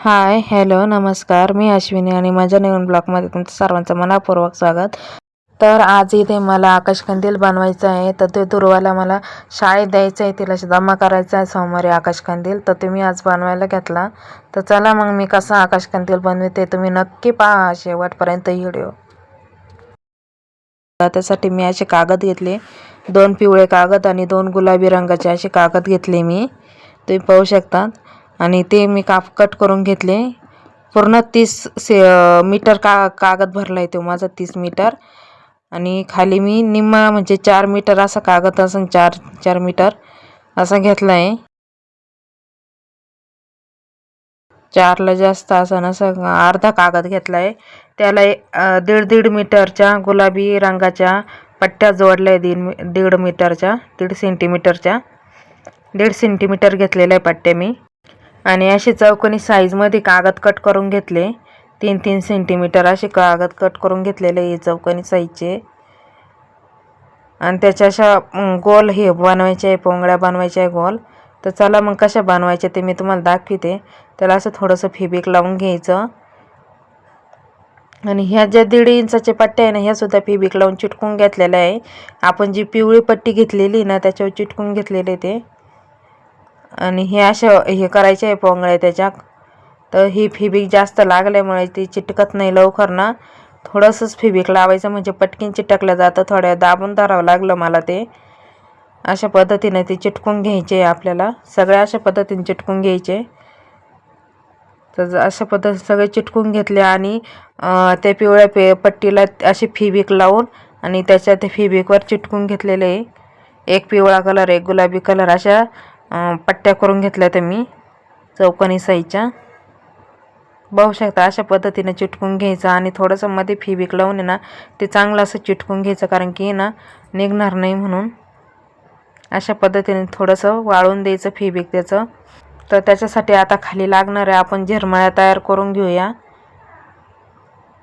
Hi hello नमस्कार. मी अश्विनी आणि माझ्या नवीन ब्लॉगमध्ये तुमचं सर्वांचं मनापूर्वक स्वागत. तर आज इथे मला आकाशकंदील बनवायचं आहे. तर ते दुर्वाला मला शाळेत द्यायचं आहे. तिला जमा करायचं आहे. सोमवारी आकाशकंदील तर तुम्ही आज बनवायला घेतला. तर चला मग मी कसा आकाशकंदील बनवते तुम्ही नक्की पहा. शेवटपर्यंत व्हिडिओ. त्यासाठी मी असे कागद घेतले. दोन पिवळे कागद आणि दोन गुलाबी रंगाचे असे कागद घेतले मी. तुम्ही पाहू शकतात आणि ते मी काप कट करून घेतले. पूर्ण तीस से मीटर का कागद भरला आहे तो माझा तीस मीटर. आणि खाली मी निम्मा म्हणजे चार मीटर असा कागद असं चार चार मीटर असा घेतला आहे चारला जास्त असं नसं अर्धा कागद घेतला आहे त्याला दीड दीड मीटरच्या गुलाबी रंगाच्या पट्ट्या जोडल्या आहे दीड दीड मीटरच्या दीड सेंटीमीटरच्या दीड सेंटीमीटर घेतलेल्या आहे पट्ट्या मी. आणि असे चौकोनी साईजमध्ये कागद कट करून घेतले. तीन तीन सेंटीमीटर असे कागद कट करून घेतलेले आहे चौकोनी साईजचे आणि त्याच्या अशा गोल हे बनवायचे आहे पोंगळ्या बनवायच्या आहे गोल. तर चला मग कशा बनवायच्या ते मी तुम्हाला दाखविते. त्याला असं थोडंसं फेबिक लावून घ्यायचं. आणि ह्या ज्या दीड इंचाच्या पट्ट्या आहे ना ह्यासुद्धा फेबिक लावून चिटकून घेतलेल्या आहे. आपण जी पिवळी पट्टी घेतलेली ना त्याच्यावर चिटकून घेतलेले ते. आणि हे अशा हे करायचे आहे पोंगळ्या त्याच्या तर ही फिबिक जास्त लागल्यामुळे ती चिटकत नाही लवकर ना. थोडंसंच फिबिक लावायचं म्हणजे पटकीन चिटकलं जातं. थोड्या दाबून धरावं लागलं मला ते. अशा पद्धतीने ते चिटकून घ्यायचे आपल्याला. सगळ्या अशा पद्धतीने चिटकून घ्यायचे. तर अशा पद्धतीने सगळे चिटकून घेतले आणि त्या पिवळ्या पे पट्टीला अशी फिबिक लावून आणि त्याच्या त्या फिबिकवर चिटकून घेतलेले आहे. एक पिवळा कलर एक गुलाबी कलर अशा पट्ट्या करून घेतल्या तर मी चौकोनी साईजच्या बघू शकता अशा पद्धतीने चिटकून घ्यायचं आणि थोडंसं मध्ये फिबिक लावून ना ते चांगलं असं चिटकून घ्यायचं कारण की ना निघणार नाही म्हणून. अशा पद्धतीने थोडंसं वाळून द्यायचं फिबिक त्याचं. तर त्याच्यासाठी आता खाली लागणार आहे आपण झिरमळ्या तयार करून घेऊया.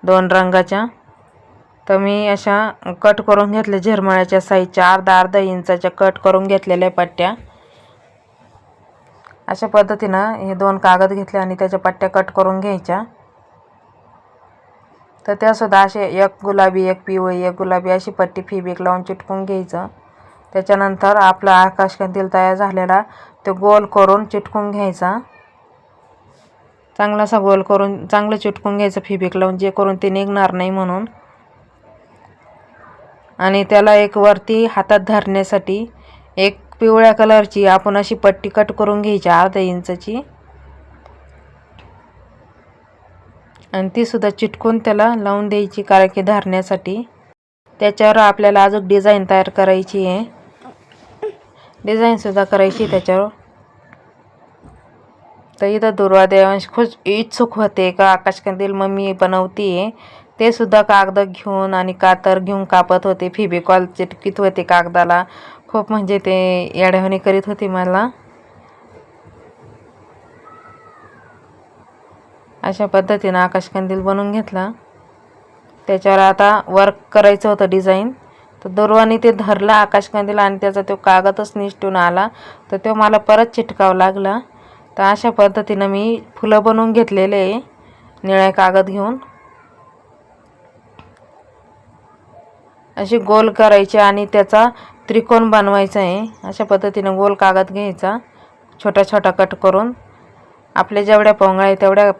दोन रंगाच्या. तर मी अशा कट करून घेतल्या झिरमळ्याच्या साईजच्या अर्धा अर्धा इंचाच्या कट करून घेतलेल्या पट्ट्या. अशा पद्धतीनं हे दोन कागद घेतले आणि त्याच्या पट्ट्या कट करून घ्यायच्या. तर त्यासुद्धा असे एक गुलाबी एक पिवळी एक गुलाबी अशी पट्टी फेबिक लावून चिटकून घ्यायचं. त्याच्यानंतर आपला आकाशकंदील तयार झालेला तो गोल करून चिटकून घ्यायचा. चांगला असा गोल करून चांगलं चिटकून घ्यायचं फिबिक लावून जे करून ते निघणार नाही म्हणून. आणि त्याला एक वरती हातात धरण्यासाठी एक पिवळ्या कलरची आपण अशी पट्टी कट करून घ्यायची अर्धा इंचची. आणि ती सुद्धा चिटकून त्याला लावून द्यायची कारण की धरण्यासाठी. त्याच्यावर आपल्याला अजून डिझाईन तयार करायची आहे. डिझाईनसुद्धा करायची त्याच्यावर. तर इथं दुर्वा देवांश खूप इच्छुक होते का आकाशकंदील मम्मी बनवती आहे ते सुद्धा कागद घेऊन आणि कातर घेऊन कापत होते. फिबिकॉल चिटकीत होते कागदाला. खूप म्हणजे ते येड्यावानी करीत होती मला. अशा पद्धतीनं आकाशकंदील बनवून घेतला. त्याच्यावर आता वर्क करायचं होतं डिझाईन तर दुर्वानी ते धरला आकाशकंदील आणि त्याचा तो कागदच निष्ठून आला. तर तो मला परत चिटकावं लागला. तर अशा पद्धतीनं मी फुलं बनवून घेतलेले आहे निळ्या कागद घेऊन. अशी गोल करायची आणि त्याचा त्रिकोण बनवायचा आहे. अशा पद्धतीनं गोल कागद घ्यायचा. छोटा छोटा कट करून आपल्या जेवढ्या पोंगळ्या आहे तेवढ्या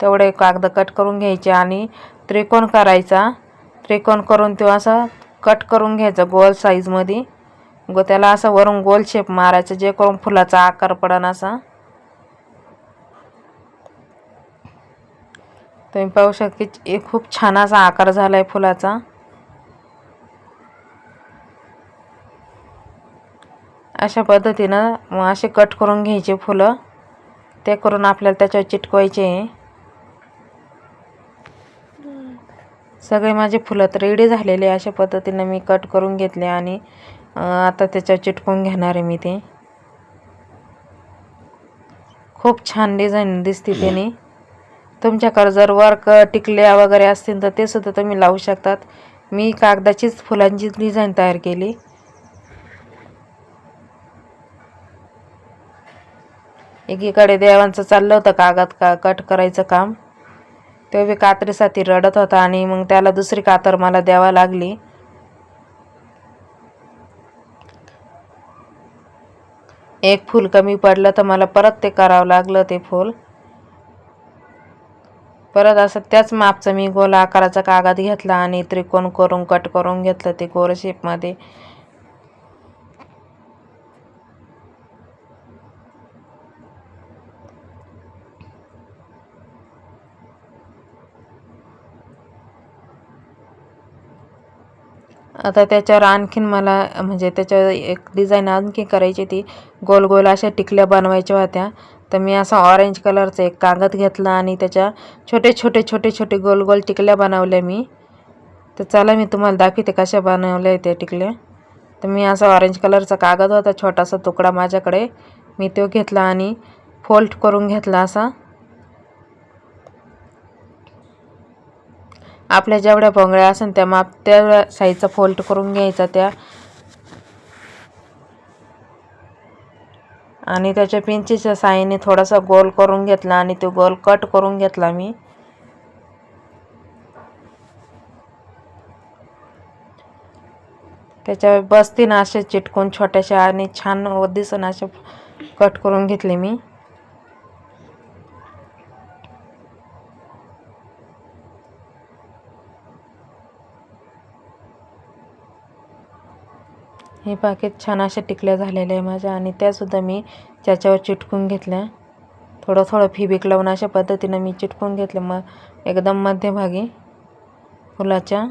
तेवढे कागद कट करून घ्यायचे आणि त्रिकोण करायचा. त्रिकोण करून तो असा कट करून घ्यायचा गोल साईजमध्ये गो त्याला असं वरून गोल शेप मारायचं जे करून फुलाचा आकार पडन असा. तुम्ही पाहू शकता की एक खूप छान असा आकार झाला आहे फुलाचा. अशा पद्धतीनं असे कट करून घ्यायचे फुलं. ते करून आपल्याला त्याच्यावर चिटकवायचे. आहे सगळे माझे फुलं तर रेडी झालेले अशा पद्धतीनं मी कट करून घेतले आणि आता त्याच्यावर चिटकवून घेणार आहे मी ते. खूप छान डिझाईन दिसते त्याने. तुमच्याकडं जर वर्क टिकल्या वगैरे असतील तर ते सुद्धा तुम्ही लावू शकतात. मी कागदाचीच फुलांची डिझाईन तयार केली. एकीकडे देवांचं चाललं होतं कागद का कट करायचं काम. तो बी कात्रीसाठी रडत होता आणि मग त्याला दुसरी कातर मला द्यावा लागली. एक फूल कमी पडलं तर मला परत ते करावं लागलं ते फूल. परत असं त्याच मापचं मी गोल आकाराचा कागद घेतला आणि त्रिकोण करून कट करून घेतलं ते गोल शेपमध्ये आता त्याच्यावर आणखीन मला म्हणजे त्याच्यावर एक डिझाईन आणखी करायची ती गोल गोल अशा टिकल्या बनवायच्या होत्या. तर मी असा ऑरेंज कलरचा एक कागद घेतला आणि त्याच्या छोटे छोटे छोटे छोटे गोल गोल टिकल्या बनवल्या मी. तर चला मी तुम्हाला दाखवते कशा बनवल्या त्या टिकल्या. तर मी असा ऑरेंज कलरचा कागद होता छोटासा तुकडा माझ्याकडे. मी तो घेतला आणि फोल्ड करून घेतला असा. आपल्या जेवढ्या पोंगळ्या असेल त्या माप त्या साईजचा फोल्ड करून घ्यायचा त्या. आणि त्याच्या पिंचीच्या साईने थोडासा गोल करून घेतला आणि तो गोल कट करून घेतला मी. त्याच्या बसतीन असे चिटकून छोट्याशा आणि छान दिसून असे कट करून घेतले मी. हे पाकिट छान अशा टिकल्या झालेल्या आहे माझ्या आणि त्यासुद्धा मी त्याच्यावर चिटकून घेतल्या. थोडं थोडं फिबिक लावून अशा पद्धतीनं मी चिटकून घेतलं. मग एकदम मध्यभागी फुलाच्या.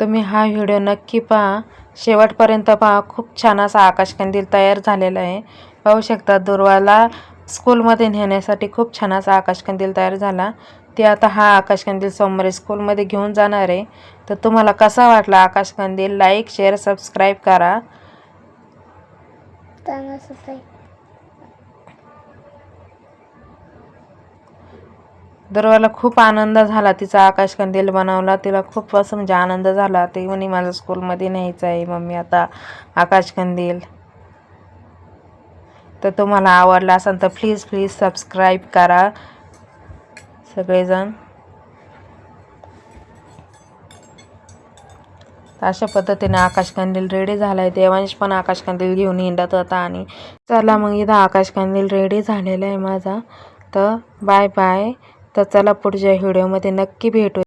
तुम्ही हा व्हिडिओ नक्की पहा. शेवटपर्यंत पहा. खूप छान असा आकाशकंदील तयार झालेला आहे. पाहू शकता दुर्वाला स्कूलमध्ये नेण्यासाठी खूप छान असा आकाशकंदील तयार झाला. ते आता हा आकाशकंदील सोमवारी स्कूलमध्ये घेऊन जाणार आहे. तर तुम्हाला कसा वाटला आकाशकंदील लाईक शेअर सबस्क्राईब करा. दुर्वाला खूप आनंद झाला. तिचा आकाशकंदील बनवला. तिला खूप असं म्हणजे आनंद झाला. ते म्हणे मला स्कूलमध्ये न्यायचं आहे मम्मी आता आकाशकंदील तर तुम्हाला आवडला असेल तर प्लीज प्लीज सबस्क्राईब करा. सगळेजण. अशा पद्धतीने आकाशकंदील रेडी झाला आहे देवांश पण आकाशकंदील घेऊन हिंडत होता आणि चला मग इथं आकाशकंदील रेडी झालेला आहे माझा. तर बाय बाय तर चला पुढच्या व्हिडिओमध्ये नक्की भेटू.